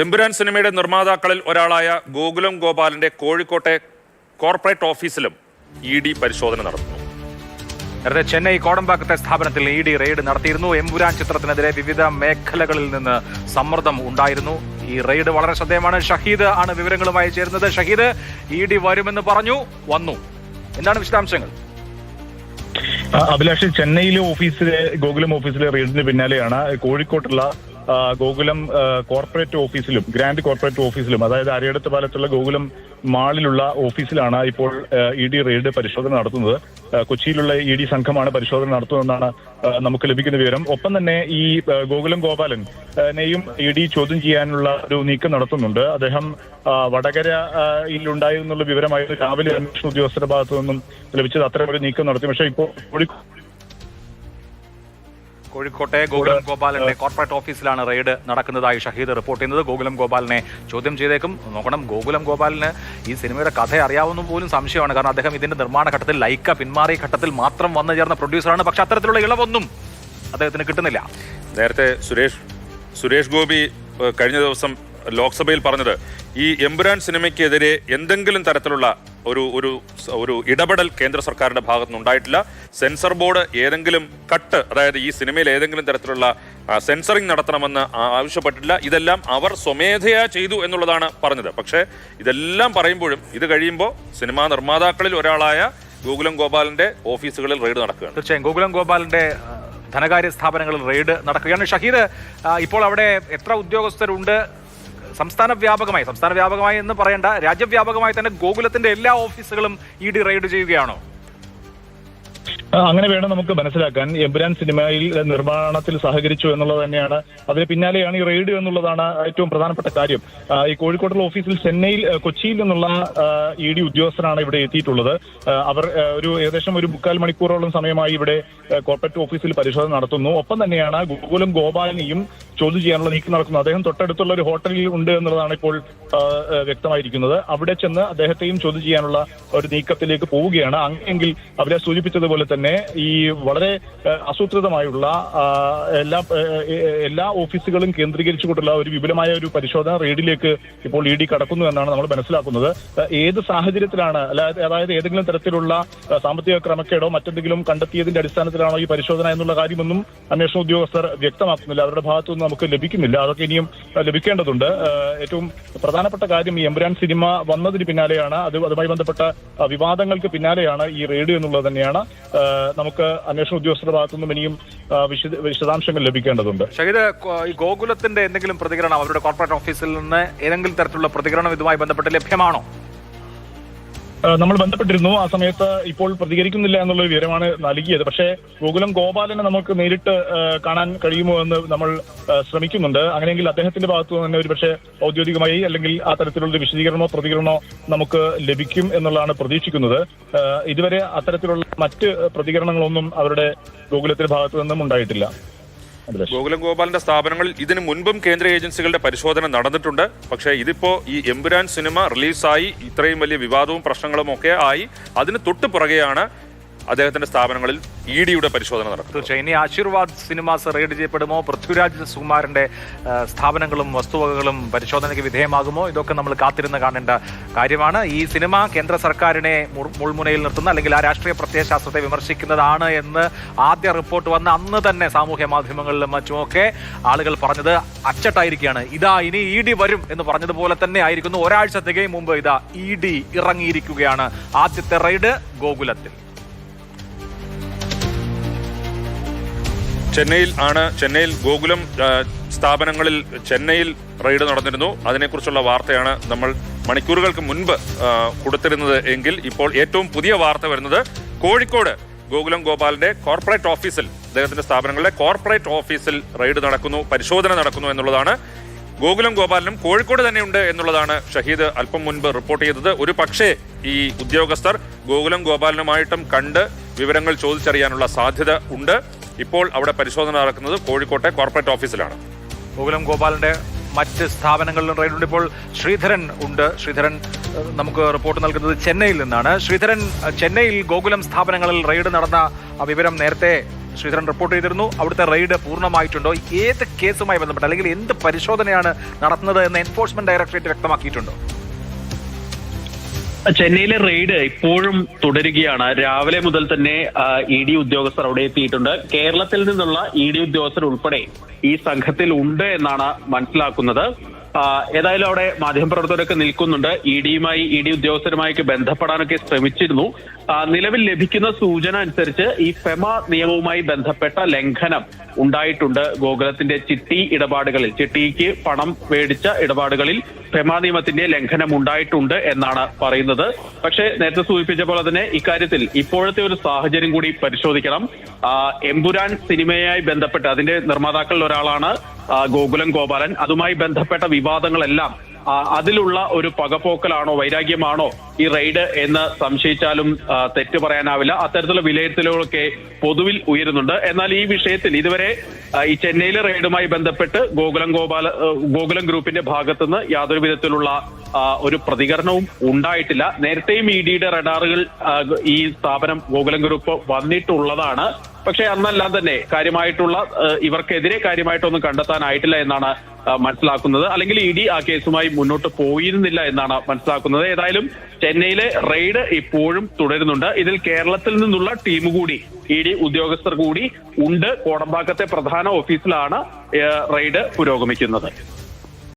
എമ്പുരാൻ സിനിമയുടെ നിർമ്മാതാക്കളിൽ ഒരാളായ ഗോകുലം ഗോപാലിന്റെ കോഴിക്കോട്ടെ കോർപ്പറേറ്റ് ഓഫീസിലും ഇ ഡി പരിശോധന നടത്തുന്നു നേരത്തെ ചെന്നൈ കോടമ്പാക്കത്തെ സ്ഥാപനത്തിൽ ഇ ഡി റെയ്ഡ് നടത്തിയിരുന്നു. എമ്പുരാൻ ചിത്രത്തിനെതിരെ വിവിധ മേഖലകളിൽ നിന്ന് സമ്മർദ്ദം ഉണ്ടായിരുന്നു. ഈ റെയ്ഡ് വളരെ ശ്രദ്ധേയമാണ്. ഷഹീദ് ആണ് വിവരങ്ങളുമായി ചേരുന്നത്. ഷഹീദ് ഇ ഡി വരുമെന്ന് പറഞ്ഞു വന്നു. എന്താണ് വിശദാംശങ്ങൾ? അഭിലാഷ് ചെന്നൈയിലെ ഓഫീസിലെ ഗോകുലം ഓഫീസിലെ റെയ്ഡിന് പിന്നാലെയാണ് കോഴിക്കോട്ടുള്ള ഗോകുലം കോർപ്പറേറ്റ് ഓഫീസിലും ഗ്രാൻഡ് കോർപ്പറേറ്റ് ഓഫീസിലും അതായത് അരയടത്ത് പാലത്തുള്ള ഗോകുലം മാളിലുള്ള ഓഫീസിലാണ് ഇപ്പോൾ ഇ ഡി റെയ്ഡ് പരിശോധന നടത്തുന്നത്. കൊച്ചിയിലുള്ള ഇ ഡി സംഘമാണ് പരിശോധന നടത്തുന്നതെന്നാണ് നമുക്ക് ലഭിക്കുന്ന വിവരം. ഒപ്പം തന്നെ ഈ ഗോകുലം ഗോപാലൻ ആ, നെയും ഇ ഡി ചോദ്യം ചെയ്യാനുള്ള ഒരു നീക്കം നടത്തുന്നുണ്ട്. അദ്ദേഹം വടകരയിലുണ്ടായിരുന്നുള്ള വിവരമായിരുന്നു. രാവിലെ അന്വേഷണ ഉദ്യോഗസ്ഥരുടെ ഭാഗത്തു നിന്നും ലഭിച്ചത്. അത്തരം ഒരു നീക്കം നടത്തി. പക്ഷേ ഇപ്പോൾ കോഴിക്കോട് കോഴിക്കോട്ടെ ഗോകുലം ഗോപാലന്റെ കോർപ്പറേറ്റ് ഓഫീസിലാണ് റെയ്ഡ് നടക്കുന്നതായി ഷഹീദ് റിപ്പോർട്ട് ചെയ്യുന്നത്. ഗോകുലം ഗോപാലിനെ ചോദ്യം ചെയ്തേക്കും. നോക്കണം ഗോകുലം ഗോപാലിന് ഈ സിനിമയുടെ കഥ അറിയാവുന്ന പോലും സംശയമാണ്. കാരണം അദ്ദേഹം ഇതിന്റെ നിർമ്മാണ ഘട്ടത്തിൽ ലൈക്ക പിന്മാറിയ ഘട്ടത്തിൽ മാത്രം വന്നു ചേർന്ന പ്രൊഡ്യൂസറാണ് പക്ഷെ അത്തരത്തിലുള്ള ഇളവൊന്നും അദ്ദേഹത്തിന് കിട്ടുന്നില്ല. നേരത്തെ സുരേഷ് സുരേഷ് ഗോപി കഴിഞ്ഞ ദിവസം ലോക്സഭയിൽ പറഞ്ഞത് ഈ എമ്പുരാൻ സിനിമയ്ക്കെതിരെ എന്തെങ്കിലും തരത്തിലുള്ള ഒരു ഒരു ഒരു ഇടപെടൽ കേന്ദ്ര സർക്കാരിന്റെ ഭാഗത്തുനിന്ന് ഉണ്ടായിട്ടില്ല. സെൻസർ ബോർഡ് ഏതെങ്കിലും കട്ട് അതായത് ഈ സിനിമയിൽ ഏതെങ്കിലും തരത്തിലുള്ള സെൻസറിങ് നടത്തണമെന്ന് ആവശ്യപ്പെട്ടിട്ടില്ല. ഇതെല്ലാം അവർ സ്വമേധയാ ചെയ്തു എന്നുള്ളതാണ് പറഞ്ഞത്. പക്ഷേ ഇതെല്ലാം പറയുമ്പോഴും ഇത് കഴിയുമ്പോൾ സിനിമാ നിർമ്മാതാക്കളിൽ ഒരാളായ ഗോകുലം ഗോപാലിന്റെ ഓഫീസുകളിൽ റെയ്ഡ് നടക്കുകയാണ്. തീർച്ചയായും. ഗോകുലം ഗോപാലിന്റെ ധനകാര്യ സ്ഥാപനങ്ങളിൽ റെയ്ഡ് നടക്കുകയാണ്. ഷഹീദ് ഇപ്പോൾ അവിടെ എത്ര ഉദ്യോഗസ്ഥരുണ്ട്? സംസ്ഥാന വ്യാപകമായി സംസ്ഥാന വ്യാപകമായി എന്ന് പറയേണ്ട രാജ്യവ്യാപകമായി തന്നെ ഗോകുലത്തിന്റെ എല്ലാ ഓഫീസുകളും ഇ ഡി റെയ്ഡ് ചെയ്യുകയാണോ? അങ്ങനെ വേണം നമുക്ക് മനസ്സിലാക്കാൻ. എമ്പുരാൻ സിനിമയിൽ നിർമ്മാണത്തിൽ സഹകരിച്ചു എന്നുള്ളത് തന്നെയാണ്. അതിന് പിന്നാലെയാണ് ഈ റെയ്ഡ് എന്നുള്ളതാണ് ഏറ്റവും പ്രധാനപ്പെട്ട കാര്യം. ഈ കോഴിക്കോട്ടുള്ള ഓഫീസിൽ ചെന്നൈയിൽ കൊച്ചിയിൽ നിന്നുള്ള ഇ ഡി ഉദ്യോഗസ്ഥരാണ് ഇവിടെ എത്തിയിട്ടുള്ളത്. അവർ ഒരു ഏകദേശം ഒരു മുക്കാൽ മണിക്കൂറോളം സമയമായി ഇവിടെ കോർപ്പറേറ്റ് ഓഫീസിൽ പരിശോധന നടത്തുന്നു. ഒപ്പം തന്നെയാണ് ഗോകുലം ഗോപാലിനെയും ചോദ്യം ചെയ്യാനുള്ള നീക്കം നടക്കുന്നത് അദ്ദേഹം തൊട്ടടുത്തുള്ള ഒരു ഹോട്ടലിൽ ഉണ്ട് എന്നുള്ളതാണ് ഇപ്പോൾ വ്യക്തമായിരിക്കുന്നത്. അവിടെ ചെന്ന് അദ്ദേഹത്തെയും ചോദ്യം ചെയ്യാനുള്ള ഒരു നീക്കത്തിലേക്ക് പോവുകയാണ്. അങ്ങനെയെങ്കിൽ അവരെ സൂചിപ്പിച്ചതുപോലെ തന്നെ ഈ വളരെ ആസൂത്രിതമായുള്ള എല്ലാ എല്ലാ ഓഫീസുകളും കേന്ദ്രീകരിച്ചുകൊണ്ടുള്ള ഒരു വിപുലമായ ഒരു പരിശോധന റെയ്ഡിലേക്ക് ഇപ്പോൾ ഇ ഡി കടക്കുന്നു എന്നാണ് നമ്മൾ മനസ്സിലാക്കുന്നത്. ഏത് സാഹചര്യത്തിലാണ് അതായത് ഏതെങ്കിലും തരത്തിലുള്ള സാമ്പത്തിക ക്രമക്കേടോ മറ്റെന്തെങ്കിലും കണ്ടെത്തിയതിന്റെ അടിസ്ഥാനത്തിലാണോ ഈ പരിശോധന എന്നുള്ള കാര്യമൊന്നും അന്വേഷണ ഉദ്യോഗസ്ഥർ വ്യക്തമാക്കുന്നില്ല. അവരുടെ ഭാഗത്തുനിന്ന് നമുക്ക് ലഭിക്കുന്നില്ല. അതൊക്കെ ഇനിയും ലഭിക്കേണ്ടതുണ്ട്. ഏറ്റവും പ്രധാനപ്പെട്ട കാര്യം ഈ എംബ്രാൻ സിനിമ വന്നതിന് പിന്നാലെയാണ് അത് അതുമായി ബന്ധപ്പെട്ട വിവാദങ്ങൾക്ക് പിന്നാലെയാണ് ഈ റെയ്ഡ് എന്നുള്ളത് തന്നെയാണ്. നമുക്ക് അന്വേഷണ ഉദ്യോഗസ്ഥരുടെ ഭാഗത്തു നിന്നും ഇനിയും വിശദ വിശദാംശങ്ങൾ ലഭിക്കേണ്ടതുണ്ട്. ഷഹീദ് ഈ ഗോകുലത്തിന്റെ എന്തെങ്കിലും പ്രതികരണം അവരുടെ കോർപ്പറേറ്റ് ഓഫീസിൽ നിന്ന് ഏതെങ്കിലും തരത്തിലുള്ള പ്രതികരണം ഇതുമായി ബന്ധപ്പെട്ട് ലഭ്യമാണോ? നമ്മൾ ബന്ധപ്പെട്ടിരുന്നു. ആ സമയത്ത് ഇപ്പോൾ പ്രതികരിക്കുന്നില്ല എന്നുള്ള വിവരമാണ് നൽകിയത്. പക്ഷേ ഗോകുലം ഗോപാലനെ നമുക്ക് നേരിട്ട് കാണാൻ കഴിയുമോ എന്ന് നമ്മൾ ശ്രമിക്കുന്നുണ്ട്. അങ്ങനെയെങ്കിൽ അദ്ദേഹത്തിന്റെ ഭാഗത്തു തന്നെ ഒരു പക്ഷേ ഔദ്യോഗികമായി അല്ലെങ്കിൽ ആ തരത്തിലുള്ള വിശദീകരണമോ പ്രതികരണമോ നമുക്ക് ലഭിക്കും എന്നുള്ളതാണ് പ്രതീക്ഷിക്കുന്നത്. ഇതുവരെ അത്തരത്തിലുള്ള മറ്റ് പ്രതികരണങ്ങളൊന്നും അവരുടെ ഗോകുലത്തിന്റെ ഭാഗത്തു നിന്നും ഉണ്ടായിട്ടില്ല. ഗോകുലം ഗോപാലിന്റെ സ്ഥാപനങ്ങളിൽ ഇതിനു മുൻപും കേന്ദ്ര ഏജൻസികളുടെ പരിശോധന നടന്നിട്ടുണ്ട്. പക്ഷേ ഇതിപ്പോ ഈ എമ്പുരാൻ സിനിമ റിലീസായി ഇത്രയും വലിയ വിവാദവും പ്രശ്നങ്ങളും ഒക്കെ ആയി. അതിന് തൊട്ടു പുറകെയാണ് അദ്ദേഹത്തിന്റെ സ്ഥാപനങ്ങളിൽ ഇ ഡിയുടെ പരിശോധന നടക്കും തീർച്ചയായും. ഇനി ആശീർവാദ് സിനിമാസ് റെയ്ഡ് ചെയ്യപ്പെടുമോ? പൃഥ്വിരാജ് സുകുമാരന്റെ സ്ഥാപനങ്ങളും വസ്തുവകകളും പരിശോധനയ്ക്ക് വിധേയമാകുമോ? ഇതൊക്കെ നമ്മൾ കാത്തിരുന്ന് കാണേണ്ട കാര്യമാണ്. ഈ സിനിമ കേന്ദ്ര സർക്കാരിനെ മുൾ- മുൾമുനയിൽ നിർത്തുന്ന അല്ലെങ്കിൽ ആ രാഷ്ട്രീയ പ്രത്യയശാസ്ത്രത്തെ വിമർശിക്കുന്നതാണ് എന്ന് ആദ്യ റിപ്പോർട്ട് വന്ന അന്ന് തന്നെ സാമൂഹ്യ മാധ്യമങ്ങളിലും മറ്റുമൊക്കെ ആളുകൾ പറഞ്ഞത് അച്ചട്ടായിരിക്കുകയാണ്. ഇതാ ഇനി ഇ ഡി വരും എന്ന് പറഞ്ഞതുപോലെ തന്നെ ആയിരിക്കുന്നു. ഒരാഴ്ച തികയും മുമ്പ് ഇതാ ഇ ഡി ഇറങ്ങിയിരിക്കുകയാണ് ആദ്യത്തെ റെയ്ഡ് ഗോകുലത്തിൽ. ചെന്നൈയിൽ ആണ് ചെന്നൈയിൽ ഗോകുലം സ്ഥാപനങ്ങളിൽ ചെന്നൈയിൽ റെയ്ഡ് നടന്നിരുന്നു. അതിനെക്കുറിച്ചുള്ള വാർത്തയാണ് നമ്മൾ മണിക്കൂറുകൾക്ക് മുൻപ് കൊടുത്തിരുന്നത് എങ്കിൽ ഇപ്പോൾ ഏറ്റവും പുതിയ വാർത്ത വരുന്നത് കോഴിക്കോട് ഗോകുലം ഗോപാലിന്റെ കോർപ്പറേറ്റ് ഓഫീസിൽ അദ്ദേഹത്തിന്റെ സ്ഥാപനങ്ങളുടെ കോർപ്പറേറ്റ് ഓഫീസിൽ റെയ്ഡ് നടക്കുന്നു പരിശോധന നടക്കുന്നു എന്നുള്ളതാണ്. ഗോകുലം ഗോപാലനും കോഴിക്കോട് തന്നെയുണ്ട് എന്നുള്ളതാണ് ഷഹീദ് അല്പം മുൻപ് റിപ്പോർട്ട് ചെയ്തത്. ഒരു പക്ഷേ ഈ ഉദ്യോഗസ്ഥർ ഗോകുലം ഗോപാലനുമായിട്ടും കണ്ട് വിവരങ്ങൾ ചോദിച്ചറിയാനുള്ള സാധ്യത ഉണ്ട്. ഇപ്പോൾ അവിടെ പരിശോധന നടക്കുന്നത് കോഴിക്കോട്ടെ കോർപ്പറേറ്റ് ഓഫീസിലാണ് ഗോകുലം ഗോപാലിന്റെ മറ്റ് സ്ഥാപനങ്ങളിലും റെയ്ഡ് ഉണ്ട് ഇപ്പോൾ ശ്രീധരൻ ഉണ്ട്. ശ്രീധരൻ നമുക്ക് റിപ്പോർട്ട് നൽകുന്നത് ചെന്നൈയിൽ നിന്നാണ്. ശ്രീധരൻ ചെന്നൈയിൽ ഗോകുലം സ്ഥാപനങ്ങളിൽ റെയ്ഡ് നടന്ന വിവരം നേരത്തെ ശ്രീധരൻ റിപ്പോർട്ട് ചെയ്തിരുന്നു. അവിടുത്തെ റെയ്ഡ് പൂർണമായിട്ടുണ്ടോ? ഏത് കേസുമായി ബന്ധപ്പെട്ട് അല്ലെങ്കിൽ എന്ത് പരിശോധനയാണ് നടത്തുന്നത് എന്ന് എൻഫോഴ്സ്മെന്റ് ഡയറക്ടറേറ്റ് വ്യക്തമാക്കിയിട്ടുണ്ടോ? ചെന്നൈയിലെ റെയ്ഡ് ഇപ്പോഴും തുടരുകയാണ്. രാവിലെ മുതൽ തന്നെ ഇ ഡി ഉദ്യോഗസ്ഥർ അവിടെ എത്തിയിട്ടുണ്ട്. കേരളത്തിൽ നിന്നുള്ള ഇ ഡി ഉദ്യോഗസ്ഥർ ഉൾപ്പെടെ ഈ സംഘത്തിൽ ഉണ്ട് എന്നാണ് മനസ്സിലാക്കുന്നത്. ഏതായാലും അവിടെ മാധ്യമപ്രവർത്തകരൊക്കെ നിൽക്കുന്നുണ്ട്. ഇ ഡിയുമായി ഇ ഡി ഉദ്യോഗസ്ഥരുമായൊക്കെ ബന്ധപ്പെടാനൊക്കെ ശ്രമിച്ചിരുന്നു. നിലവിൽ ലഭിക്കുന്ന സൂചന അനുസരിച്ച് ഈ ഫെമ നിയമവുമായി ബന്ധപ്പെട്ട ലംഘനം ഉണ്ടായിട്ടുണ്ട് ഗോകുലത്തിന്റെ ചിട്ടി ഇടപാടുകളിൽ. ചിട്ടിക്ക് പണം മേടിച്ച ഇടപാടുകളിൽ ഫെമ നിയമത്തിന്റെ ലംഘനം ഉണ്ടായിട്ടുണ്ട് എന്നാണ് പറയുന്നത്. പക്ഷേ നേരത്തെ സൂചിപ്പിച്ച പോലെ തന്നെ ഇക്കാര്യത്തിൽ ഇപ്പോഴത്തെ ഒരു സാഹചര്യം കൂടി പരിശോധിക്കണം. എമ്പുരാൻ സിനിമയായി ബന്ധപ്പെട്ട് അതിന്റെ നിർമ്മാതാക്കളിൽ ഒരാളാണ് ഗോകുലം ഗോപാലൻ. അതുമായി ബന്ധപ്പെട്ട വിവാദങ്ങളെല്ലാം അതിലുള്ള ഒരു പകപോക്കലാണോ വൈരാഗ്യമാണോ ഈ റെയ്ഡ് എന്ന് സംശയിച്ചാലും തെറ്റ് പറയാനാവില്ല. അത്തരത്തിലുള്ള വിലയിരുത്തലുകളൊക്കെ പൊതുവിൽ ഉയരുന്നുണ്ട്. എന്നാൽ ഈ വിഷയത്തിൽ ഇതുവരെ ഈ ചെന്നൈയിലെ റെയ്ഡുമായി ബന്ധപ്പെട്ട് ഗോകുലം ഗോപാല ഗോകുലം ഗ്രൂപ്പിന്റെ ഭാഗത്തുനിന്ന് യാതൊരു വിധത്തിലുള്ള ഒരു പ്രതികരണവും ഉണ്ടായിട്ടില്ല. നേരത്തെയും ഇ ഡിയുടെ റഡാറുകൾ ഈ സ്ഥാപനം ഗോകുലം ഗ്രൂപ്പ് വന്നിട്ടുള്ളതാണ്. പക്ഷേ അന്നെല്ലാം തന്നെ കാര്യമായിട്ടുള്ള ഇവർക്കെതിരെ കാര്യമായിട്ടൊന്നും കണ്ടെത്താനായിട്ടില്ല എന്നാണ് മനസ്സിലാക്കുന്നത്. അല്ലെങ്കിൽ ഇ ഡി ആ കേസുമായി മുന്നോട്ട് പോയിരുന്നില്ല എന്നാണ് മനസ്സിലാക്കുന്നത്. ഏതായാലും ചെന്നൈയിലെ റെയ്ഡ് ഇപ്പോഴും തുടരുന്നുണ്ട്. ഇതിൽ കേരളത്തിൽ നിന്നുള്ള ടീം കൂടി ഇ ഡി ഉദ്യോഗസ്ഥർ കൂടി ഉണ്ട്. കോടമ്പാക്കത്തെ പ്രധാന ഓഫീസിലാണ് റെയ്ഡ് പുരോഗമിക്കുന്നത്.